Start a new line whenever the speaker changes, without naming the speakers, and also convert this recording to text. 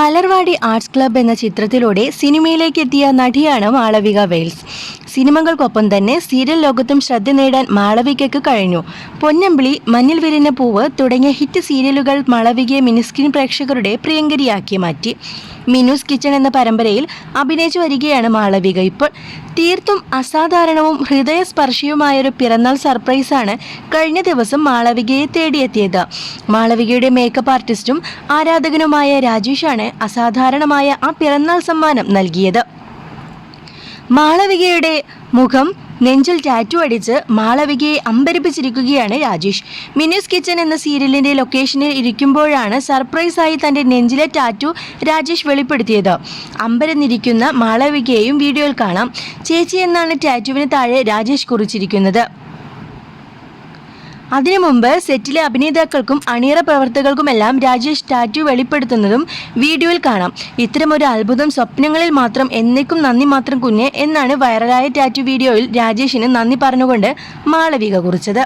Malarvadi arts club എന്ന ചിത്രത്തിലൂടെ സിനിമയിലേക്ക് എത്തിയ നടിയാണ് മാളവിക വെയിൽസ്. സിനിമകൾക്കൊപ്പം തന്നെ സീരിയൽ ലോകത്തും ശ്രദ്ധ നേടാൻ മാളവികയ്ക്ക് കഴിഞ്ഞു. പൊന്നമ്പിളി മഞ്ഞിൽ വിരിഞ്ഞ പൂവ് തുടങ്ങിയ ഹിറ്റ് സീരിയലുകൾ മാളവികയെ മിനിസ്ക്രീൻ പ്രേക്ഷകരുടെ പ്രിയങ്കരിയാക്കി മാറ്റി. മിനൂസ് കിച്ചൺ എന്ന പരമ്പരയിൽ അഭിനയിച്ചു വരികയാണ് മാളവിക. ഇപ്പോൾ തീർത്തും അസാധാരണവും ഹൃദയസ്പർശിയുമായൊരു പിറന്നാൾ സർപ്രൈസാണ് കഴിഞ്ഞ ദിവസം മാളവികയെ തേടിയെത്തിയത്. മാളവികയുടെ മേക്കപ്പ് ആർട്ടിസ്റ്റും ആരാധകനുമായ രാജേഷാണ് അസാധാരണമായ ആ പിറന്നാൾ സമ്മാനം നൽകിയത്. മാളവികയുടെ മുഖം നെഞ്ചിൽ ടാറ്റു അടിച്ച് മാളവികയെ അമ്പരിപ്പിച്ചിരിക്കുകയാണ് രാജേഷ്. മിനിസ് കിച്ചൻ എന്ന സീരിയലിന്റെ ലൊക്കേഷനിൽ ഇരിക്കുമ്പോഴാണ് സർപ്രൈസായി തന്റെ നെഞ്ചിലെ ടാറ്റു രാജേഷ് വെളിപ്പെടുത്തിയത്. അമ്പരന്നിരിക്കുന്ന മാളവികയെയും വീഡിയോയിൽ കാണാം. ചേച്ചി എന്നാണ് ടാറ്റുവിന് താഴെ രാജേഷ് കുറിച്ചിരിക്കുന്നത്. അതിനു മുമ്പ് സെറ്റിലെ അഭിനേതാക്കൾക്കും അണിയറ പ്രവർത്തകർക്കുമെല്ലാം രാജേഷ് ടാറ്റു വെളിപ്പെടുത്തുന്നതും വീഡിയോയിൽ കാണാം. ഇത്തരമൊരു അത്ഭുതം സ്വപ്നങ്ങളിൽ മാത്രം എന്നേക്കും നന്ദി മാത്രം കുഞ്ഞ് എന്നാണ് വൈറലായ ടാറ്റു വീഡിയോയിൽ രാജേഷിന് നന്ദി പറഞ്ഞുകൊണ്ട് മാളവിക കുറിച്ചത്.